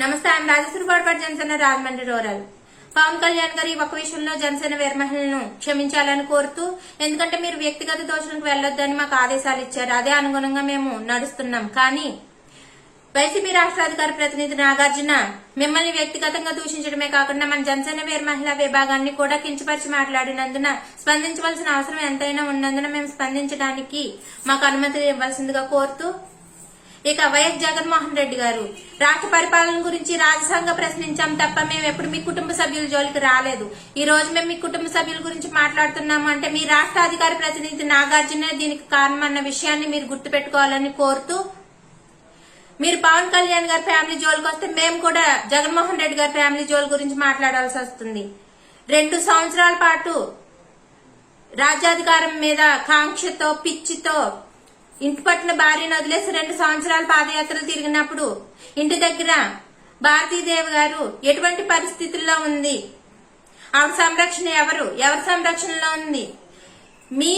నమస్తే ఆయన రాజశ్రీ గౌడపాటి జనసేన రాజమండ్రి రూరల్. పవన్ కళ్యాణ్ గారు ఈ ఒక్క విషయంలో జనసేన వీర క్షమించాలని కోరుతూ ఎందుకంటే మీరు వ్యక్తిగత దోషులకు వెళ్ళొద్దని మాకు ఆదేశాలు ఇచ్చారు. అదే అనుగుణంగా మేము నడుస్తున్నాం. కానీ వైసీపీ రాష్ట్రాధికార ప్రతినిధి నాగార్జున మిమ్మల్ని వ్యక్తిగతంగా దూషించడమే కాకుండా మన జనసేన వీర మహిళా విభాగాన్ని కూడా కించపరిచి మాట్లాడినందున స్పందించవలసిన అవసరం ఎంతైనా ఉన్నందున మేము స్పందించడానికి మాకు అనుమతి ఇవ్వాల్సిందిగా కోరుతూ ఇక వైఎస్ జగన్మోహన్ రెడ్డి గారు రాష్ట్ర పరిపాలన గురించి రాజ్యసంఘ ప్రశ్నించాం తప్ప మేము ఎప్పుడు మీ కుటుంబ సభ్యుల జోలికి రాలేదు. ఈ రోజు మేము మీ కుటుంబ సభ్యుల గురించి మాట్లాడుతున్నాము అంటే మీ రాష్ట్ర అధికార ప్రతినిధి నాగార్జున దీనికి కారణమన్న విషయాన్ని మీరు గుర్తుపెట్టుకోవాలని కోరుతూ మీరు పవన్ కళ్యాణ్ గారి ఫ్యామిలీ జోలికి వస్తే మేము కూడా జగన్మోహన్ రెడ్డి గారి ఫ్యామిలీ జోల్ గురించి మాట్లాడాల్సి వస్తుంది. రెండు సంవత్సరాల పాటు రాజ్యాధికారం మీద కాంక్షతో పిచ్చితో ఇంటి పట్టిన భార్యను వదిలేసి రెండు సంవత్సరాల పాదయాత్రలు తిరిగినప్పుడు ఇంటి దగ్గర భారతీదేవి గారు ఎటువంటి పరిస్థితుల్లో ఉంది? ఆమె సంరక్షణ ఎవరు? ఎవరి సంరక్షణలో ఉంది? మీ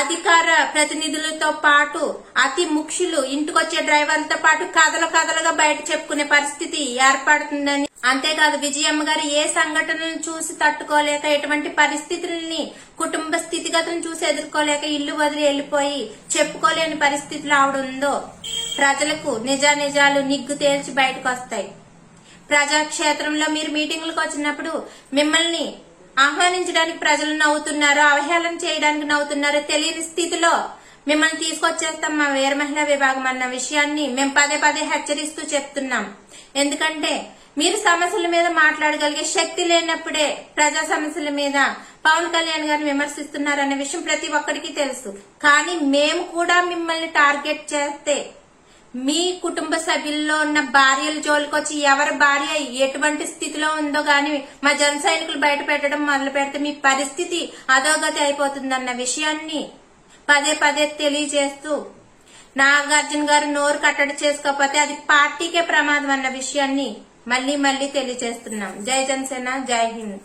అధికార ప్రతినిధులతో పాటు అతి ముఖ్యులు ఇంటికొచ్చే డ్రైవర్లతో పాటు కథలు కథలుగా బయట చెప్పుకునే పరిస్థితి ఏర్పడుతుందని అంతేకాదు విజయమ్మ గారు ఏ సంఘటనను చూసి తట్టుకోలేక ఎటువంటి పరిస్థితుల్ని కుటుంబ స్థితిగతులను చూసి ఎదుర్కోలేక ఇల్లు వదిలి వెళ్ళిపోయి చెప్పుకోలేని పరిస్థితులు ఆవిడ ఉందో ప్రజలకు నిజానిజాలు నిగ్గు తేల్చి బయటకు వస్తాయి ప్రజాక్షేత్రంలో మీరు మీటింగులకు వచ్చినప్పుడు మిమ్మల్ని ఆహ్వానించడానికి ప్రజలు నవ్వుతున్నారు అవహేళన చేయడానికి నవ్వుతున్నారు. తెలియని స్థితిలో మిమ్మల్ని తీసుకొచ్చేస్తాం మా వీర మహిళా విభాగం అన్న విషయాన్ని మేము పదే పదే హెచ్చరిస్తూ చెప్తున్నాం. ఎందుకంటే మీరు సమస్యల మీద మాట్లాడగలిగే శక్తి లేనప్పుడే ప్రజా సమస్యల మీద పవన్ కళ్యాణ్ గారిని విమర్శిస్తున్నారనే విషయం ప్రతి ఒక్కరికి తెలుసు. కానీ మేము కూడా మిమ్మల్ని టార్గెట్ చేస్తే మీ కుటుంబ సభ్యుల్లో ఉన్న భార్యల జోలికొచ్చి ఎవరి భార్య ఎటువంటి స్థితిలో ఉందో గాని మా జన సైనికులు బయట పెట్టడం మొదలు పెడితే మీ పరిస్థితి అధోగతి అయిపోతుందన్న విషయాన్ని పదే పదే తెలియజేస్తూ నాగార్జున గారు నోరు కట్టడి చేసుకోకపోతే అది పార్టీకే ప్రమాదం అన్న విషయాన్ని మళ్ళీ మళ్ళీ తెలియజేస్తున్నాం. జై జనసేన జై హింద్.